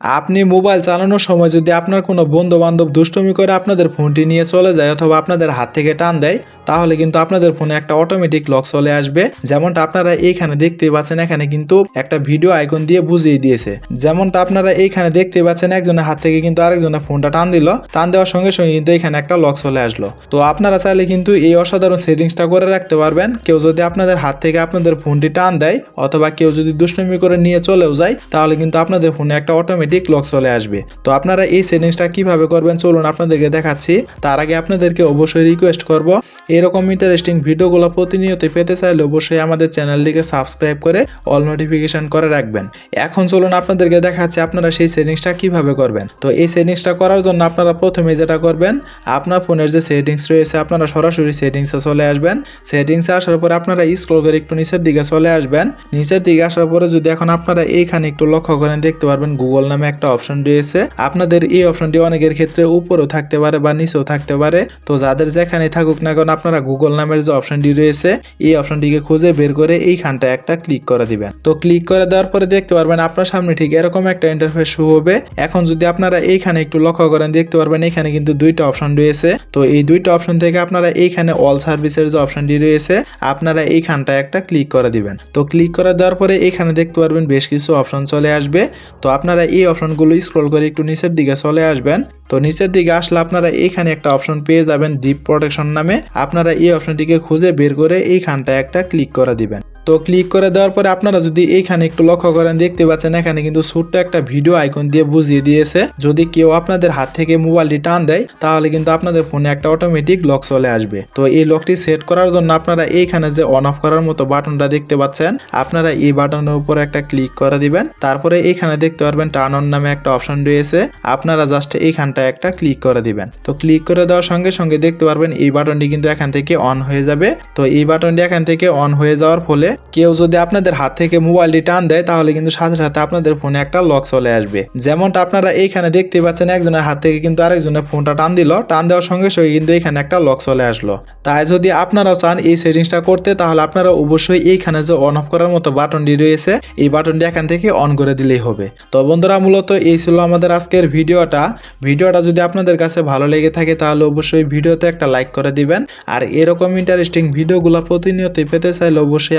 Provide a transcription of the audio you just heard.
আপনি মোবাইল চালানোর সময় যদি আপনার কোনো বন্ধু বান্ধব দুষ্টুমি করে আপনাদের ফোনটি নিয়ে চলে যায় অথবা আপনাদের হাত থেকে টান দেয়, তাহলে কিন্তু আপনাদের ফোনে একটা অটোমেটিক লক চলে আসবে। যেমনটা আপনারা এইখানে দেখতে পাচ্ছেন, এখানে কিন্তু একটা ভিডিও আইকন দিয়ে বুঝিয়ে দিয়েছে। যেমনটা আপনারা এইখানে দেখতে পাচ্ছেন, একজনের হাত থেকে কিন্তু আরেকজনের ফোনটা টান দিল। টান দেওয়ার সঙ্গে সঙ্গে কিন্তু এখানে একটা লক চলে আসলো। তো আপনারা চাইলে কিন্তু এই অসাধারণ সেটিংসটা করে রাখতে পারবেন। কেউ যদি আপনাদের হাত থেকে আপনাদের ফোনটি টান দেয়, অথবা কেউ যদি দুষ্টুমি করে নিয়ে চলেও যায়, তাহলে কিন্তু আপনাদের ফোনে একটা অটোমেটিক লক চলে আসবে। তো আপনারা এই সেটিংসটা কীভাবে করবেন? চলুন আপনাদেরকে দেখাচ্ছি। তার আগে আপনাদেরকে অবশ্যই রিকোয়েস্ট করব। এরকম ইন্টারেস্টিং ভিডিওগুলো প্রতিনিয়ত পেতে চাইলে অবশ্যই আমাদের চ্যানেলটিকে সাবস্ক্রাইব করে অল নোটিফিকেশন করে রাখবেন। এখন চলুন আপনাদেরকে দেখাচ্ছি আপনারা সেই সেটিংসটা কীভাবে করবেন। তো এই সেটিংসটা করার জন্য আপনারা প্রথমে যেটা করবেন, আপনার ফোনের যে সেটিংস রয়েছে, আপনারা সরাসরি সেটিংসে চলে আসবেন। সেটিংসে আসার পরে আপনারা স্ক্রল করে একটু নিচের দিকে চলে আসবেন। নিচের দিকে আসার পরে যদি এখন আপনারা এইখানে একটু লক্ষ্য করেন, দেখতে পারবেন গুগল নামে একটা অপশন রয়েছে আপনাদের এই অপশনটি অনেকের ক্ষেত্রে উপরেও থাকতে পারে বা নিচেও থাকতে পারে। তো যাদের যেখানে থাকুক না কারণ আপনারা গুগল নামের যে অপশনটি রয়েছে, এই অপশনটিকে খুঁজে বের করে এইখানটা একটা ক্লিক করে দিবেন। তো ক্লিক করে দেওয়ার পরে দেখতে পারবেন আপনার সামনে ঠিক এরকম একটা ইন্টারফেস শো হবে। এখন যদি আপনারা এইখানে একটু লক্ষ্য করেন, দেখতে পারবেন এখানে কিন্তু দুইটা অপশন রয়েছে। তো এই দুইটা অপশন থেকে আপনারা এইখানে অল সার্ভিসের যে অপশনটি রয়েছে, আপনারা এইখানটা একটা ক্লিক করে দিবেন। তো ক্লিক করে দেওয়ার পরে এখানে দেখতে পারবেন বেশ কিছু অপশন চলে আসবে। তো আপনারা এই অপশনগুলো স্ক্রল করে একটু নিচের দিকে চলে আসবেন। তো নিচের দিকে আসলে আপনারা এইখানে একটা অপশন পেয়ে যাবেন ডিপ প্রোটেকশন নামে। আপনারা এই অপশনটিকে খুঁজে বের করে এইখানটা একটা ক্লিক করে দিবেন। তো ক্লিক করে দেওয়ার পরে আপনারা যদি এইখানে একটু লক্ষ্য করেন, দেখতে পাচ্ছেন এখানে কিন্তু ছোট্ট একটা ভিডিও আইকন দিয়ে বুঝিয়ে দিয়েছে। যদি কেউ আপনাদের হাত থেকে মোবাইলটি টান দেয়, তাহলে কিন্তু আপনাদের ফোনে একটা অটোমেটিক লক চলে আসবে। তো এই লকটি সেট করার জন্য আপনারা এইখানে যে অন অফ করার মতো বাটনটা দেখতে পাচ্ছেন, আপনারা এই বাটনের উপর একটা ক্লিক করে দিবেন। তারপরে এইখানে দেখতে পারবেন টার্ন অন নামে একটা অপশন রয়েছে। আপনারা জাস্ট এইখানটা একটা ক্লিক করে দিবেন। তো ক্লিক করে দেওয়ার সঙ্গে সঙ্গে দেখতে পারবেন এই বাটনটি কিন্তু এখান থেকে অন হয়ে যাবে। তো এই বাটনটি এখান থেকে অন হয়ে যাওয়ার ফলে কেউ যদি আপনাদের হাত থেকে মোবাইলটি টান দেয়, তাহলে কিন্তু সাথে সাথে আপনাদের ফোনে একটা লক চলে আসবে। যেমনটা আপনারা এইখানে দেখতে পাচ্ছেন, একজনের হাত থেকে কিন্তু আরেকজনের ফোনটা টান দিল। টান দেওয়ার সঙ্গে সঙ্গে কিন্তু এখানে একটা লক চলে আসলো। তাই যদি আপনারাও চান এই সেটিংসটা করতে, তাহলে আপনারা অবশ্যই এইখানে যে অন অফ করার মতো বাটনটি রয়েছে, এই বাটনটি এখান থেকে অন করে দিলেই হবে। তো বন্ধুরা, মূলত এই ছিল আমাদের আজকের ভিডিওটা। ভিডিওটা যদি আপনাদের কাছে ভালো লেগে থাকে, তাহলে অবশ্যই ভিডিওতে একটা লাইক করে দিবেন। আর এরকম ইন্টারেস্টিং ভিডিওগুলো প্রতিনিয়ত পেতে চাইলে অবশ্যই